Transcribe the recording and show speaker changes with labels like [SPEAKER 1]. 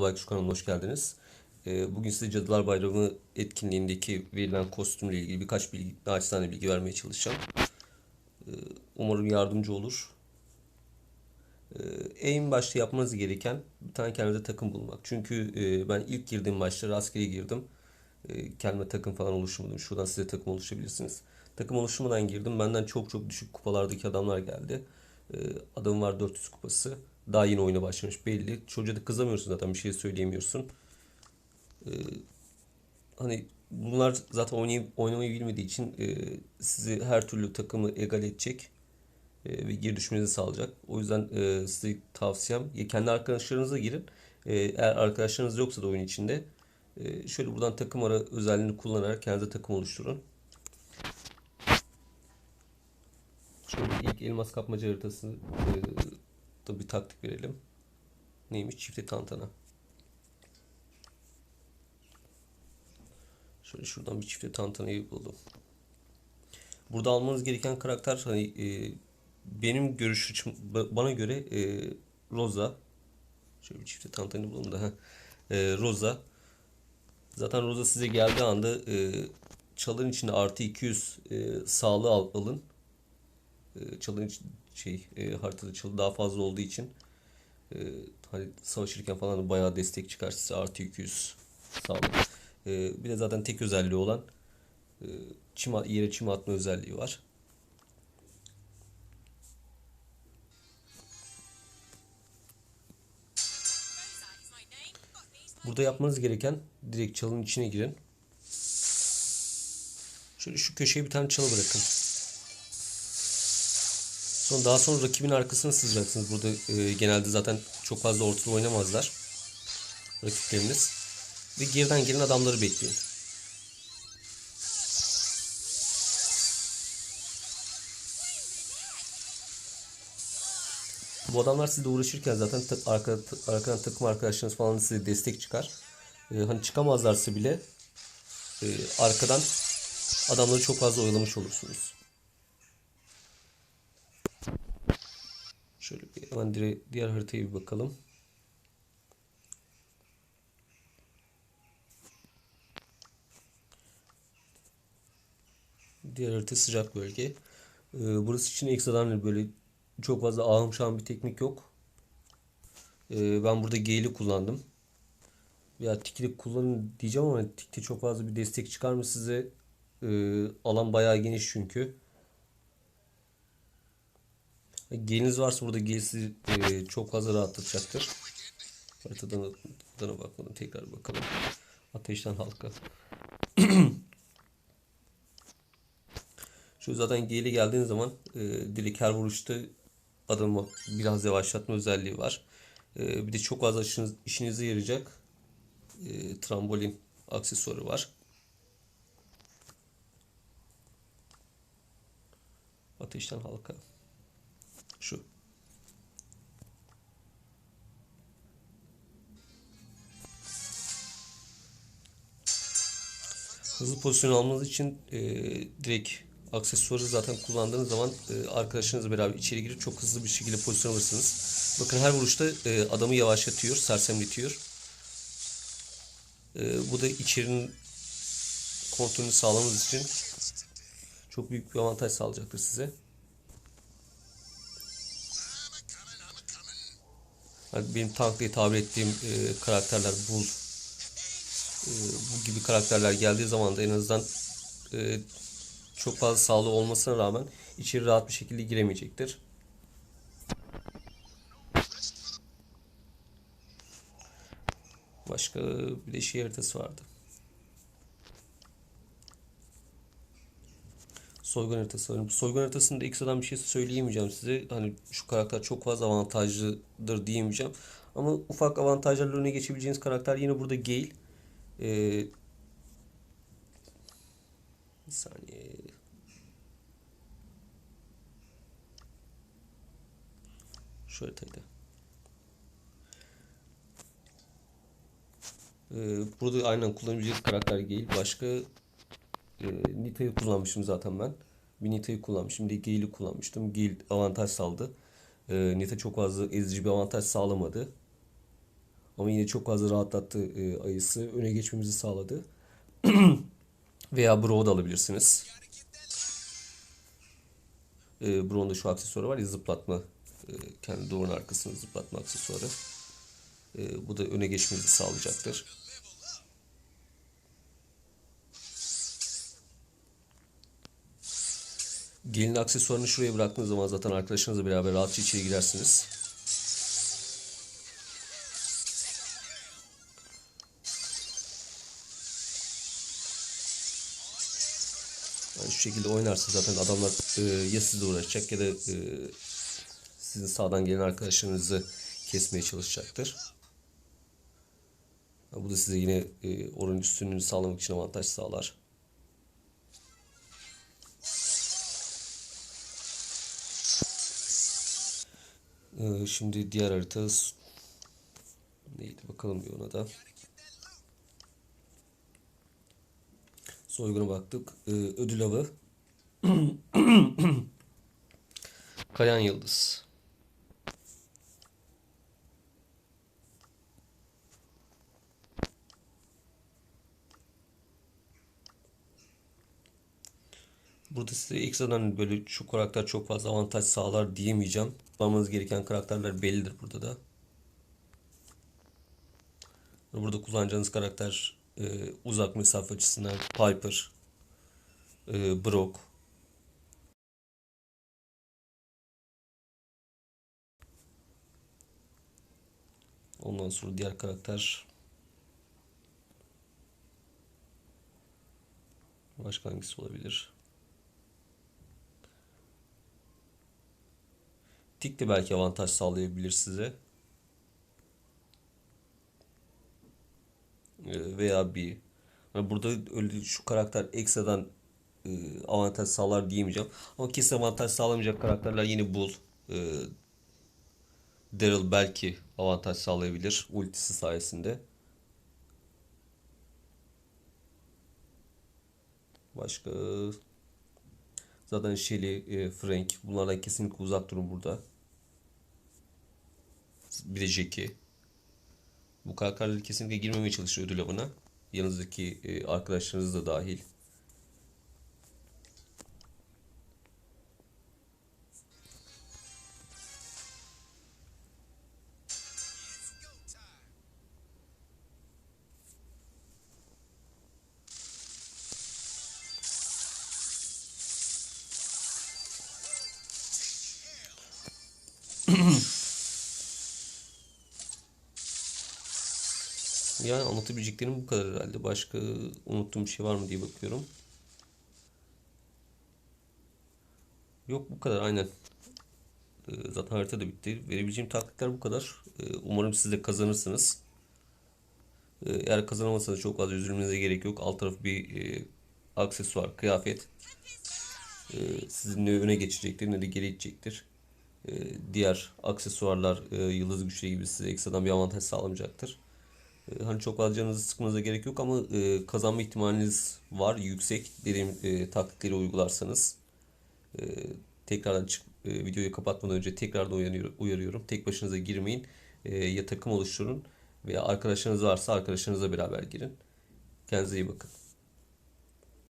[SPEAKER 1] Baykuş kanalına hoş geldiniz. Ee, Bugün size Cadılar Bayramı etkinliğindeki verilen kostümle ilgili birkaç bilgi, naçizane bilgi vermeye çalışacağım. Ee, Umarım yardımcı olur. Ee, En başta yapmanız gereken bir tane kendinize takım bulmak. Çünkü e, ben ilk girdiğim maçta rastgele girdim. Kendime takım falan oluşturmadım. Şuradan size takım oluşturabilirsiniz. Takım oluşturmadan girdim. Benden çok çok düşük kupalardaki adamlar geldi. Adamın var 400 kupası. Daha yeni oyuna başlamış belli. Çocuğa da kızamıyorsun zaten bir şey söyleyemiyorsun. E, Hani bunlar zaten oynayıp, oynamayı bilmediği için e, sizi her türlü takımı egal edecek e, ve geri düşmenizi sağlayacak. O yüzden e, size tavsiyem ya kendi arkadaşlarınıza girin. E, eğer arkadaşlarınız yoksa da oyun içinde e, şöyle buradan takım ara özelliğini kullanarak kendinize takım oluşturun. Şöyle ilk elmas kapmaca haritası e, da bir taktik verelim. Neymiş? Çifte tantana. Şöyle şuradan bir çifte tantanayı buldum. Burada almanız gereken karakter hani e, benim görüş bana göre e, Rosa. Şöyle bir çifte tantanayı bulalım da. E, Rosa. Zaten Rosa size geldiği anda e, çalın içinde artı 200 e, sağlığı al, alın. E, çalın şey e, haritada çalı daha fazla olduğu için e, hani savaşırken falan da bayağı destek çıkar size artı 200 sağlık. E, bir de zaten tek özelliği olan e, çim, yere çim atma özelliği var. Burada yapmanız gereken direkt çalının içine girin. Şöyle şu köşeye bir tane çalı bırakın. Sonra daha sonra rakibin arkasını sızacaksınız. Burada e, genelde zaten çok fazla ortada oynamazlar. Rakipleriniz. Ve geriden gelen adamları bekleyin. Bu adamlar sizle uğraşırken zaten arka, arkadan takım arkadaşlarınız falan size destek çıkar. E, hani çıkamazlarsa bile e, arkadan adamları çok fazla oyalamış olursunuz. Şöyle bir hemen diğer haritaya bir bakalım. Diğer harita sıcak bölge. Ee, burası için ekstradan böyle çok fazla şahım bir teknik yok. Ee, ben burada G'li kullandım. Ya tikli kullanın diyeceğim ama tikte çok fazla bir destek çıkar mı size? Ee, alan bayağı geniş çünkü. Geliniz varsa burada gelisi e, çok fazla rahatlatacaktır. Haritadan, haritadan bakmadım. Tekrar bakalım. Ateşten halka. Şu zaten geri geldiğiniz zaman e, direkt her vuruşta adamı biraz yavaşlatma özelliği var. E, bir de çok fazla işiniz, işinize yarayacak e, trambolin aksesuarı var. Ateşten halka. Şu. Hızlı pozisyon almanız için e, direkt aksesuarı zaten kullandığınız zaman e, arkadaşınızla beraber içeri girip çok hızlı bir şekilde pozisyon alırsınız. Bakın her vuruşta e, adamı yavaşlatıyor, sersemletiyor. E, bu da içerinin kontrolünü sağlamanız için çok büyük bir avantaj sağlayacaktır size. Benim tank diye tabir ettiğim e, karakterler Bull, e, bu gibi karakterler geldiği zaman da en azından e, çok fazla sağlığı olmasına rağmen içeri rahat bir şekilde giremeyecektir. Başka bir de şey haritası vardı. Soygun haritası var. Bu soygun haritasında ekstradan bir şey söyleyemeyeceğim size. Hani şu karakter çok fazla avantajlıdır diyemeyeceğim. Ama ufak avantajlarla öne geçebileceğiniz karakter yine burada Gale. Ee, bir saniye. Şu haritaydı. Ee, burada aynen kullanabileceğiniz karakter Gale. Başka e, Nita'yı kullanmışım zaten ben. Bir Nita'yı kullanmışım. Bir de Gale'i kullanmıştım. Gale avantaj sağladı. E, Nita çok fazla ezici bir avantaj sağlamadı. Ama yine çok fazla rahatlattı e, ayısı. Öne geçmemizi sağladı. Veya Bro da alabilirsiniz. E, Bro'nun da şu aksesuarı var ya zıplatma. E, kendi duvarın arkasını zıplatma aksesuarı. E, bu da öne geçmenizi sağlayacaktır. Gelin aksesuarını şuraya bıraktığınız zaman zaten arkadaşınızla beraber rahatça içeri girersiniz. Yani şu şekilde oynarsa zaten adamlar e, ya sizle uğraşacak ya da e, sizin sağdan gelen arkadaşlarınızı kesmeye çalışacaktır. Bu da size yine e, oranın üstünlüğünü sağlamak için avantaj sağlar. Ee, şimdi diğer harita neydi bakalım bir ona da. Soyguna baktık. Ee, ödül avı. Kayan Yıldız. Burada size zaten böyle şu karakter çok fazla avantaj sağlar diyemeyeceğim. Kullanmanız gereken karakterler bellidir burada da. Burada kullanacağınız karakter e, uzak mesafe açısından Piper, e, Brock, ondan sonra diğer karakter başka hangisi olabilir? Tik de belki avantaj sağlayabilir size. E, veya bir burada öyle şu karakter ekstradan e, avantaj sağlar diyemeyeceğim. Ama kesin avantaj sağlamayacak karakterler yine Bull, e, Daryl belki avantaj sağlayabilir ultisi sayesinde. Başka zaten Shelly, e, Frank bunlardan kesinlikle uzak durun burada. Bir de Jackie. Bu karakterleri kesinlikle girmemeye çalışır ödül avına. Yanınızdaki e, arkadaşlarınız da dahil. Yani anlatabileceklerim bu kadar herhalde. Başka unuttuğum bir şey var mı diye bakıyorum. Yok bu kadar aynen. Ee, Zaten harita da bitti. Verebileceğim taktikler bu kadar. Ee, Umarım siz de kazanırsınız. Ee, Eğer kazanamazsanız çok fazla üzülmenize gerek yok. Alt tarafı bir e, aksesuar, kıyafet. Ee, Sizi ne öne geçecektir ne de geri itecektir. Ee, Diğer aksesuarlar, e, yıldız güçleri gibi size ekstradan bir avantaj sağlamayacaktır. E, Hani çok fazla canınızı sıkmanıza gerek yok ama e, kazanma ihtimaliniz var yüksek dediğim e, taktikleri uygularsanız. Tekrardan çık, videoyu kapatmadan önce tekrardan uyarıyorum. Tek başınıza girmeyin. Ya takım oluşturun veya arkadaşlarınız varsa arkadaşlarınızla beraber girin. Kendinize iyi bakın.